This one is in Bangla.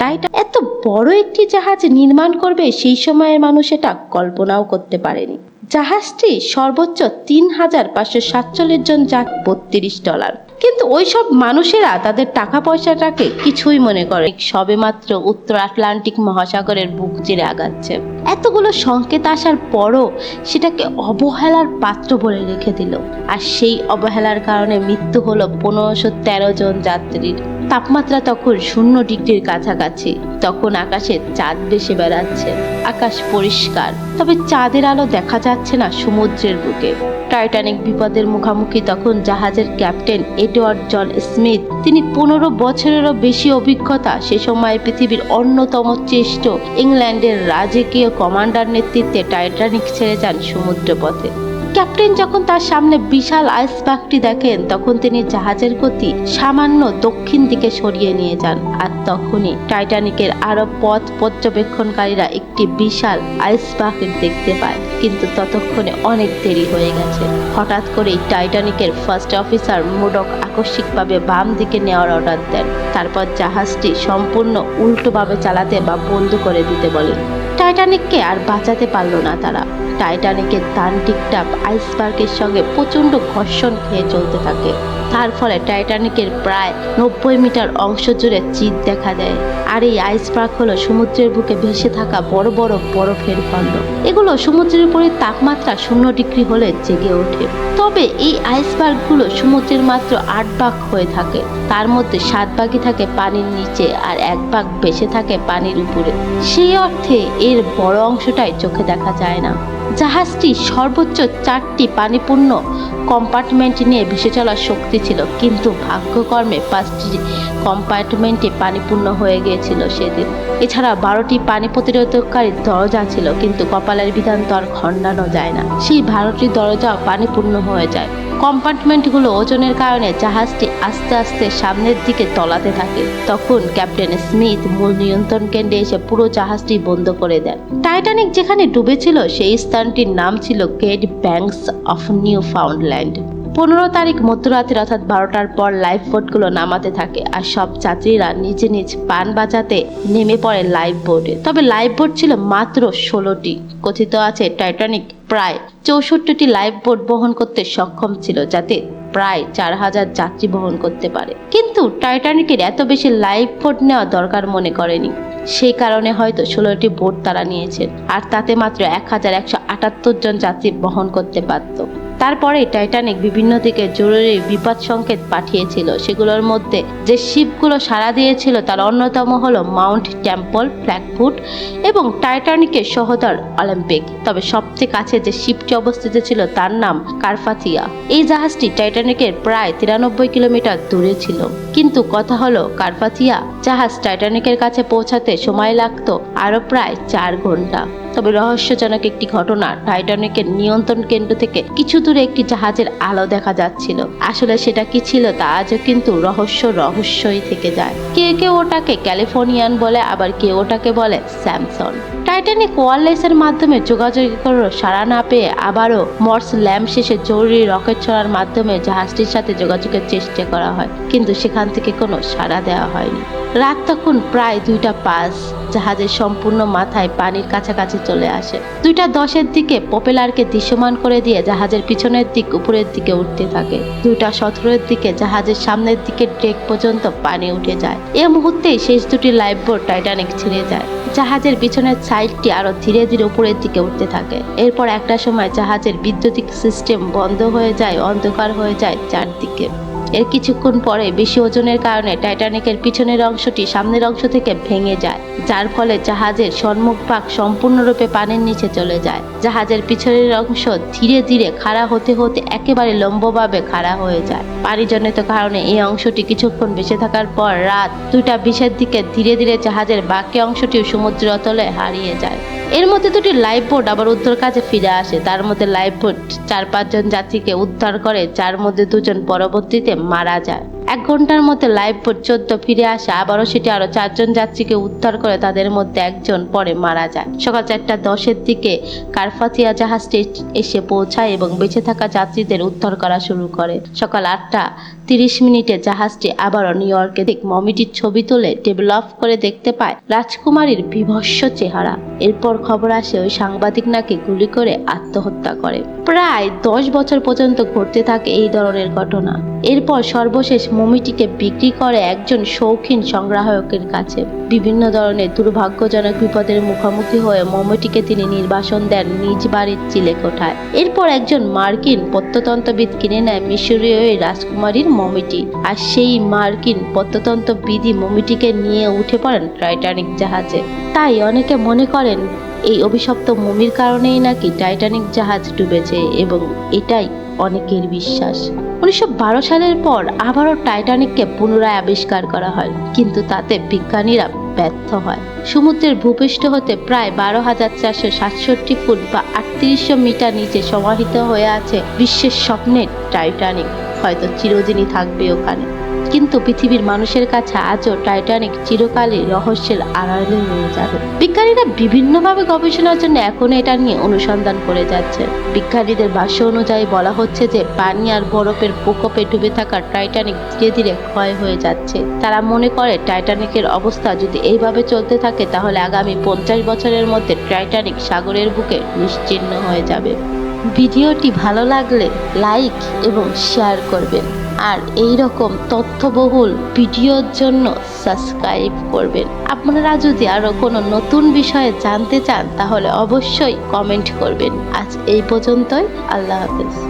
টাইটান এত বড় একটি জাহাজ নির্মাণ করবে, সেই সময়ের মানুষ এটা কল্পনাও করতে পারেনি। জাহাজটি সর্বোচ্চ তিন হাজার পাঁচশো সাতচল্লিশ জন যাক, বত্রিশ ডলার। কিন্তু ওইসব মানুষেরা তাদের টাকা পয়সাটাকে কিছুই মনে করে সবে মাত্র উত্তর আটলান্টিক মহাসাগরের বুক চিরে আগাচ্ছে। এতগুলো সংকেত আসার পরও সেটাকে অবহেলার পাত্র বলে রেখে দিল। আর সেই অবহেলার কারণে মৃত্যু হলো পনেরোশো তেরো জন যাত্রীর। তাপমাত্রা তখন শূন্য ডিগ্রির কাছাকাছি। তখন আকাশে চাঁদ ভেসে বেড়াচ্ছে। আকাশ পরিষ্কার, তবে চাঁদের আলো দেখা যাচ্ছে না সমুদ্রের বুকে। টাইটানিক বিপদের মুখোমুখি তখন জাহাজের ক্যাপ্টেন এডওয়ার্ড জন স্মিথ। তিনি পনেরো বছরেরও বেশি অভিজ্ঞতা সে সময় পৃথিবীর অন্যতম চেষ্ট ইংল্যান্ডের রাজকীয় কমান্ডার নেতৃত্বে টাইটানিক ছেড়ে যান সমুদ্রপথে। ক্যাপ্টেন যখন তার সামনে বিশাল আইসবাগটি দেখেন, তখন তিনি জাহাজের গতি সামান্য দক্ষিণ দিকে সরিয়ে নিয়ে যান। আর তখনই টাইটানিকের আরও পথ পর্যবেক্ষণকারীরা একটি বিশাল আইসবাগ দেখতে পায়। কিন্তু ততক্ষণে অনেক দেরি হয়ে গেছে। হঠাৎ করেই টাইটানিকের ফার্স্ট অফিসার মুডক আকস্মিকভাবে বাম দিকে নেওয়ার অর্ডার দেন। তারপর জাহাজটি সম্পূর্ণ উল্টোভাবে চালাতে বা বন্ধ করে দিতে বলেন। টাইটানিককে আর বাঁচাতে পারল না তারা। টাইটানিকের তান্ত্রিকটা আইসবার্গের সঙ্গে প্রচণ্ড ঘর্ষণ খেয়ে চলতে থাকে। তার ফলে টাইটানিকের প্রায় নব্বই মিটার অংশ জুড়ে চিত দেখা দেয়। আর এই আইসবার্গ হলো সমুদ্রের বুকে ভেসে থাকা বড় বড় বরফের খণ্ড। এগুলো সমুদ্রের উপরে তাপমাত্রা শূন্য ডিগ্রি হলে জেগে ওঠে। তবে এই আইসবার্গগুলো সমুদ্রের মাত্র আট ভাগ হয়ে থাকে। তার মধ্যে সাত ভাগই থাকে পানির নিচে আর এক ভাগ ভেসে থাকে পানির উপরে। সেই অর্থে এর বড় অংশটাই চোখে দেখা যায় না। জাহাজটি সর্বোচ্চ চারটি পানিপূর্ণ কম্পার্টমেন্ট নিয়ে ভেসে চলার শক্তি ছিল, কিন্তু ভাগ্যকর্মে পাঁচটি কম্পার্টমেন্টে পানিপূর্ণ হয়ে গিয়েছিল সেদিন। এছাড়া বারোটি পানি প্রতিরোধকারী দরজা ছিল, কিন্তু কপালের বিধান তো আর খণ্ডানো যায় না। সেই বারোটি দরজাও পানিপূর্ণ হয়ে যায়। কম্পার্টমেন্টগুলো ওজনের কারণে জাহাজটি আস্তে আস্তে সামনের দিকে তলাতে থাকে। তখন ক্যাপ্টেন স্মিথ মূল নিয়ন্ত্রণ কেন্দ্রে এসে পুরো জাহাজটি বন্ধ করে দেন। টাইটানিক যেখানে ডুবেছিল, সেই স্থানটির নাম ছিল gate banks of Newfoundland পনেরো তারিখ মধ্যরাতের অর্থাৎ বারোটার পর লাইফ বোটগুলো নামাতে থাকে আর সব যাত্রীরা নিজ নিজ পান বাজাতে নেমে পড়ে লাইফ বোটে তবে লাইফ বোট ছিল মাত্র ষোলোটি। কথিত আছে টাইটানিক প্রায় চৌষট্টিটি লাইফ বোট বহন করতে সক্ষম ছিল যাতে প্রায় চার হাজার যাত্রী বহন করতে পারে। কিন্তু টাইটানিকের এত বেশি লাইফ বোট নেওয়া দরকার মনে করেনি। সেই কারণে হয়তো ষোলোটি বোট তারা নিয়েছেন। আর তাতে মাত্র এক হাজার একশো আটাত্তর জন যাত্রী বহন করতে পারত তারপরে টাইটানিক বিভিন্ন দিকে জরুরি বিপদ সংকেত পাঠিয়েছিল। সেগুলোর মধ্যে যে শিপগুলো সাড়া দিয়েছিল তার অন্যতম হলো মাউন্ট টেম্পল, ফ্ল্যাগফুট এবং টাইটানিকের সহদর অলিম্পিক। তবে সবচেয়ে কাছে যে শিপটি অবস্থিত ছিল তার নাম কারফাথিয়া এই জাহাজটি টাইটানিকের প্রায় তিরানব্বই কিলোমিটার দূরে ছিল। কিন্তু কথা হলো কারফাথিয়া জাহাজ টাইটানিকের কাছে পৌঁছাতে সময় লাগতো আরও প্রায় চার ঘণ্টা তবে রহস্যজনক একটি ঘটনা টাইটানিকের নিয়ন্ত্রণ কেন্দ্র থেকে কিছু দূরে একটি জাহাজের আলো দেখা যাচ্ছিল। আসলে সেটা কি ছিল তা আজও কিন্তু রহস্য রহস্যই থেকে যায়। কেউ কেউ ওটাকে ক্যালিফোর্নিয়ান বলে, আবার কেউ ওটাকে বলে স্যামসন? টাইটানিক ওয়ারলেসের মাধ্যমে যোগাযোগ করেও সাড়া না পেয়ে আবারও মর্স ল্যাম্প শেষে জরুরি রকেট ছড়ার মাধ্যমে জাহাজটির সাথে যোগাযোগের চেষ্টা করা হয়। কিন্তু সেখান থেকে কোনো সাড়া দেওয়া হয়নি। রাত তখন প্রায় দুইটা পাঁচ। জাহাজের সম্পূর্ণ মাথায় পানির কাছাকাছি চলে আসে। দুইটা দশের দিকে পপেলারকে দৃশ্যমান করে দিয়ে জাহাজের পিছনের দিক উপরের দিকে উঠতে থাকে। দুইটা সতেরোর দিকে জাহাজের সামনের দিকে ডেক পর্যন্ত পানি উঠে যায়। এ মুহূর্তেই শেষ দুটি লাইফ বোট টাইটানিক ছেড়ে যায়। জাহাজের পিছনের সাইডটি আরও ধীরে ধীরে উপরের দিকে উঠতে থাকে। এরপর একটা সময় জাহাজের বিদ্যুতিক সিস্টেম বন্ধ হয়ে যায়, অন্ধকার হয়ে যায় চারদিকে। এর কিছুক্ষণ পরে বেশি ওজনের কারণে টাইটানিকের পিছনের অংশটি সামনের অংশ থেকে ভেঙে যায়, যার ফলে জাহাজের সম্মুখ ভাগ সম্পূর্ণরূপে পানির নিচে চলে যায়। জাহাজের পিছনের অংশ ধীরে ধীরে খাড়া হতে হতে একেবারে লম্বভাবে খাড়া হয়ে যায়। পানিজনিত কারণে এই অংশটি কিছুক্ষণ বেঁচে থাকার পর রাত দুইটা বিশের দিকে ধীরে ধীরে জাহাজের বাকি অংশটিও সমুদ্র তলে হারিয়ে যায়। এর মধ্যে দুটি লাইফ বোট আবার উদ্ধার কাজে ফিরে আসে। তার মধ্যে লাইফ বোট চার পাঁচজন যাত্রীকে উদ্ধার করে, যার মধ্যে দুজন পরবর্তীতে মারা যায়। এক ঘণ্টার মধ্যে লাইভ পর্যন্ত ফিরে আসে। আবারও সেটি আরও চারজন যাত্রীকে উদ্ধার করে তাদের মধ্যে একজন পরে মারা যায়। সকাল চারটা দশের দিকে কারফাতিয়া জাহাজটি এসে পৌঁছায় এবং বেঁচে থাকা যাত্রীদের উদ্ধার করা শুরু করে। সকাল আটটা তিরিশ মিনিটে জাহাজটি আবারও নিউ ইয়র্কে দিক মমিটির ছবি তুলে অফ করে দেখতে পায় রাজকুমারীর বিভৎস চেহারা। এরপর খবর আসে, ওই সাংবাদিক নাকি গুলি করে আত্মহত্যা করে। প্রায় দশ বছর পর্যন্ত ঘটতে থাকে এই ধরনের ঘটনা। এরপর সর্বশেষ মমিটিকে বিক্রি করে একজন শৌখিন সংগ্রাহকের কাছে। বিভিন্ন ধরনের দুর্ভাগ্যজনক বিপদের মুখোমুখি হয়ে মমিটিকে তিনি নির্বাসন দেন নিজ বাড়ির চিলেকোঠায়। এরপর একজন মার্কিন প্রত্নতন্ত্রবিদ কিনে নেয় মিশরীয় রাজকুমারীর মমিটি। আর সেই মার্কিন প্রত্নতন্ত্রবিদই মমিটিকে নিয়ে উঠে পড়েন টাইটানিক জাহাজে। তাই অনেকে মনে করেন, এই অভিশপ্ত মমির কারণেই নাকি টাইটানিক জাহাজ ডুবেছে এবং এটাই অনেকের বিশ্বাস। উনিশশো বারো সালের পর আবারও টাইটানিককে পুনরায় আবিষ্কার করা হয়, কিন্তু তাতে বিজ্ঞানীরা ব্যর্থ হয়। সমুদ্রের ভূপৃষ্ঠ হতে প্রায় বারো হাজার চারশো সাতষট্টি ফুট বা আটত্রিশশো মিটার নিচে সমাহিত হয়ে আছে বিশ্বের স্বপ্নের টাইটানিক। হয়তো চিরদিনই থাকবে ওখানে। কিন্তু পৃথিবীর মানুষের কাছে আজও টাইটানিক চিরকালই রহস্যের আড়ালে রয়ে যাবে। বিজ্ঞানীরা বিভিন্নভাবে গবেষণার জন্য এখনও এটা নিয়ে অনুসন্ধান করে যাচ্ছে। বিজ্ঞানীদের ভাষ্য অনুযায়ী বলা হচ্ছে যে পানি আর বরফের প্রকোপে ডুবে থাকা টাইটানিক ধীরে ধীরে ক্ষয় হয়ে যাচ্ছে। তারা মনে করে টাইটানিকের অবস্থা যদি এইভাবে চলতে থাকে তাহলে আগামী পঞ্চাশ বছরের মধ্যে টাইটানিক সাগরের বুকে নিশ্চিহ্ন হয়ে যাবে। ভিডিওটি ভালো লাগলে লাইক এবং শেয়ার করবেন। আর এই রকম তথ্যবহুল ভিডিওর জন্য সাবস্ক্রাইব করবেন। আপনারা যদি আরও কোনো নতুন বিষয়ে জানতে চান, তাহলে অবশ্যই কমেন্ট করবেন। আজ এই পর্যন্তই। আল্লাহ হাফেজ।